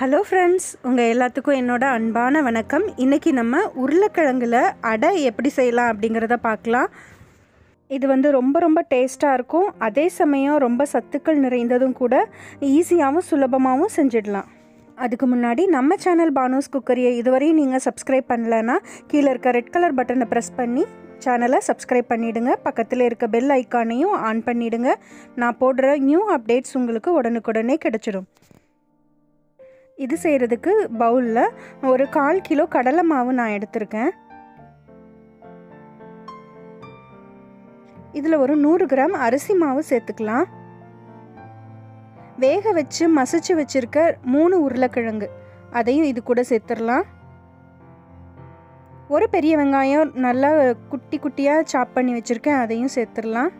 Hello friends உங்கள் எல்லாத்துக்கும் என்னோட அன்பான வணக்கம். இன்றைக்கி நம்ம உருளைக்கிழங்குல அடை எப்படி செய்யலாம் அப்படிங்கிறத பார்க்கலாம். இது வந்து ரொம்ப ரொம்ப டேஸ்ட்டாக இருக்கும். அதே சமயம் ரொம்ப சத்துக்கள் நிறைந்ததும் கூட ஈஸியாகவும் சுலபமாகவும் செஞ்சிடலாம். அதுக்கு முன்னாடி நம்ம சேனல் பானோஸ் குக்கரியை இதுவரையும் நீங்கள் சப்ஸ்கிரைப் பண்ணலன்னா கீழே இருக்க ரெட் கலர் பட்டனை ப்ரெஸ் பண்ணி சேனலை சப்ஸ்கிரைப் பண்ணிவிடுங்க பக்கத்தில் இருக்க பெல் ஐக்கானையும் ஆன் பண்ணிவிடுங்க நான் போடுற நியூ அப்டேட்ஸ் உங்களுக்கு உடனுக்குடனே கிடச்சிடும் இது செய்கிறதுக்கு பவுலில் ஒரு கால் கிலோ கடலை மாவு நான் எடுத்திருக்கேன். இதில் ஒரு நூறு கிராம் அரிசி மாவு சேர்த்துக்கலாம். வேக வச்சு மசிச்சு வச்சுருக்க மூணு உருளைக்கிழங்கு அதையும் இது கூட சேர்த்துடலாம். ஒரு பெரிய வெங்காயம் நல்லா குட்டி குட்டியாக சாப் பண்ணி வச்சுருக்கேன் அதையும் சேர்த்துடலாம்.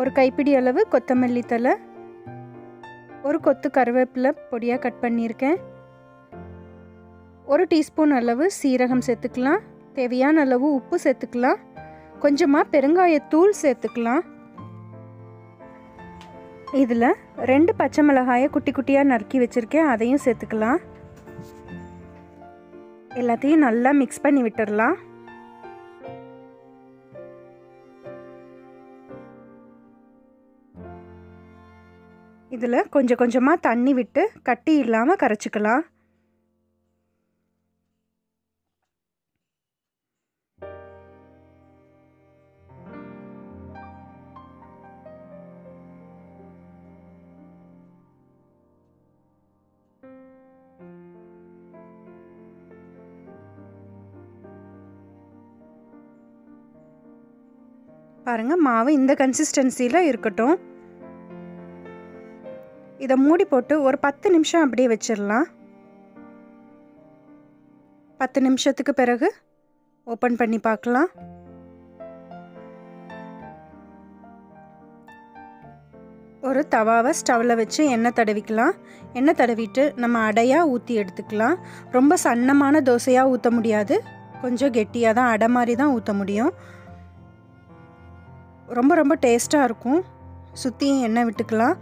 ஒரு கைப்பிடி அளவு கொத்தமல்லி தலை ஒரு கொத்து கருவேப்பிலை பொடியாக கட் பண்ணியிருக்கேன். ஒரு டீஸ்பூன் அளவு சீரகம் சேர்த்துக்கலாம். தேவையான அளவு உப்பு சேர்த்துக்கலாம். கொஞ்சமாக பெருங்காயத்தூள் சேர்த்துக்கலாம். இதில் ரெண்டு பச்சை மிளகாயை குட்டி குட்டியாக நறுக்கி வச்சுருக்கேன். அதையும் சேர்த்துக்கலாம். எல்லாத்தையும் நல்லா மிக்ஸ் பண்ணி விட்டுடலாம் இதில் கொஞ்சம் கொஞ்சமாக தண்ணி விட்டு கட்டி இல்லாமல் கரைச்சிக்கலாம். பாருங்கள் மாவு இந்த கன்சிஸ்டன்சியில் இருக்கட்டும். இதை மூடி போட்டு ஒரு பத்து நிமிஷம் அப்படியே வச்சிடலாம். பத்து நிமிஷத்துக்கு பிறகு ஓப்பன் பண்ணி பார்க்கலாம். ஒரு தவாவை ஸ்டவ்வில் வச்சு எண்ணெய் தடவிக்கலாம். எண்ணெய் தடவிட்டு நம்ம அடையாக ஊற்றி எடுத்துக்கலாம். ரொம்ப சன்னமான தோசையாக ஊற்ற முடியாது. கொஞ்சம் கெட்டியாக தான் அடை மாதிரி தான் ஊற்ற முடியும். ரொம்ப ரொம்ப டேஸ்ட்டாக இருக்கும். சுற்றியும் எண்ணெய் விட்டுக்கலாம்.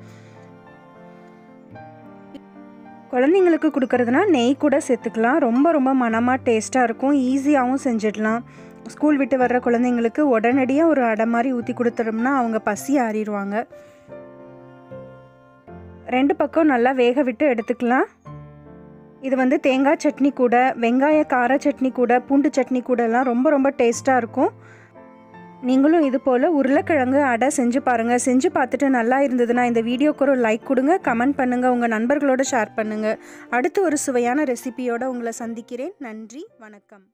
குழந்தைங்களுக்கு கொடுக்கறதுனா நெய் கூட சேர்த்துக்கலாம். ரொம்ப ரொம்ப மனமாக டேஸ்ட்டாக இருக்கும். ஈஸியாகவும் செஞ்சிடலாம். ஸ்கூல் விட்டு வர்ற குழந்தைங்களுக்கு உடனடியாக ஒரு அடை மாதிரி ஊற்றி கொடுத்துட்டோம்னா அவங்க பசி ஆறிடுவாங்க. ரெண்டு பக்கம் நல்லா வேக விட்டு எடுத்துக்கலாம். இது வந்து தேங்காய் சட்னி கூட வெங்காய கார சட்னி கூட பூண்டு சட்னி கூடலாம் ரொம்ப ரொம்ப டேஸ்ட்டாக இருக்கும். நீங்களும் இது போல் உருளைக்கிழங்கு அடை செஞ்சு பாருங்கள் செஞ்சு பார்த்துட்டு நல்லா இருந்ததுன்னா இந்த வீடியோக்கு ஒரு லைக் கொடுங்க. கமெண்ட் பண்ணுங்கள் உங்கள் நண்பர்களோட ஷேர் பண்ணுங்கள் அடுத்து ஒரு சுவையான ரெசிபியோடு உங்களை சந்திக்கிறேன். நன்றி. வணக்கம்.